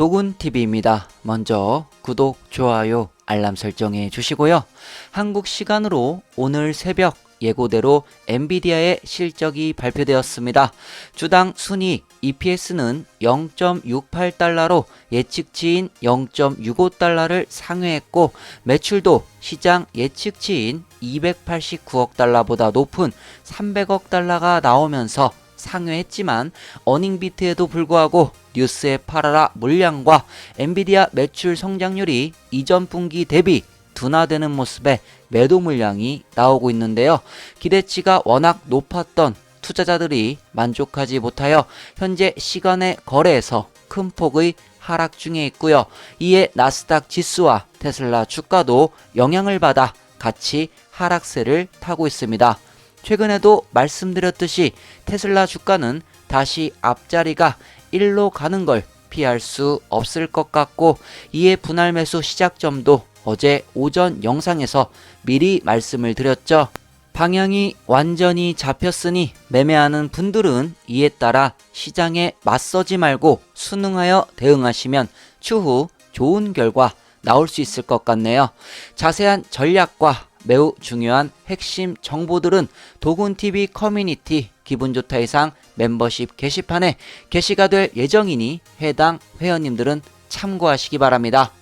도군TV입니다. 먼저 구독, 좋아요, 알람 설정해 주시고요. 한국 시간으로 오늘 새벽 예고대로 엔비디아의 실적이 발표되었습니다. 주당 순이익 EPS는 0.68달러로 예측치인 0.65달러를 상회했고 매출도 시장 예측치인 289억 달러보다 높은 300억 달러가 나오면서 상회했지만 어닝비트에도 불구하고 뉴스에 팔아라 물량과 엔비디아 매출 성장률이 이전 분기 대비 둔화되는 모습에 매도 물량이 나오고 있는데요. 기대치가 워낙 높았던 투자자들이 만족하지 못하여 현재 시간의 거래에서 큰 폭의 하락 중에 있고요. 이에 나스닥 지수와 테슬라 주가도 영향을 받아 같이 하락세를 타고 있습니다. 최근에도 말씀드렸듯이 테슬라 주가는 다시 앞자리가 1로 가는 걸 피할 수 없을 것 같고 이에 분할 매수 시작점도 어제 오전 영상에서 미리 말씀을 드렸죠. 방향이 완전히 잡혔으니 매매하는 분들은 이에 따라 시장에 맞서지 말고 순응하여 대응하시면 추후 좋은 결과 나올 수 있을 것 같네요. 자세한 전략과 매우 중요한 핵심 정보들은 도군TV 커뮤니티 기분 좋다 이상 멤버십 게시판에 게시가 될 예정이니 해당 회원님들은 참고하시기 바랍니다.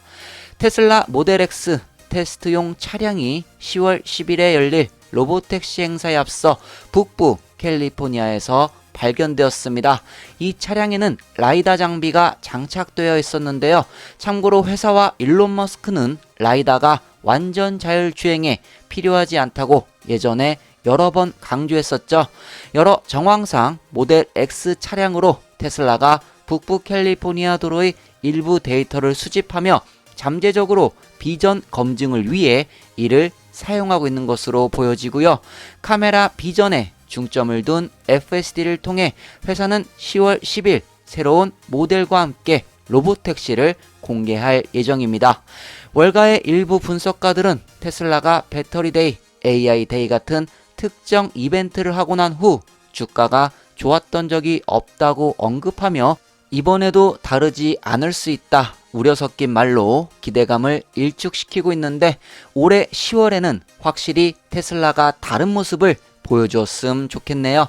테슬라 모델 X 테스트용 차량이 10월 10일에 열릴 로보택시 행사에 앞서 북부 캘리포니아에서 발견되었습니다. 이 차량에는 라이다 장비가 장착되어 있었는데요. 참고로 회사와 일론 머스크는 라이다가 완전 자율 주행에 필요하지 않다고 예전에 여러 번 강조했었죠. 여러 정황상 모델 X 차량으로 테슬라가 북부 캘리포니아 도로의 일부 데이터를 수집하며 잠재적으로 비전 검증을 위해 이를 사용하고 있는 것으로 보여지고요. 카메라 비전에 중점을 둔 FSD를 통해 회사는 10월 10일 새로운 모델과 함께 로보택시를 공개할 예정입니다. 월가의 일부 분석가들은 테슬라가 배터리 데이, AI데이 같은 특정 이벤트를 하고 난 후 주가가 좋았던 적이 없다고 언급하며 이번에도 다르지 않을 수 있다. 우려 섞인 말로 기대감을 일축시키고 있는데 올해 10월에는 확실히 테슬라가 다른 모습을 보여주었음 좋겠네요.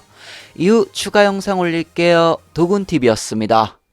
이후 추가 영상 올릴게요. 도군TV였습니다.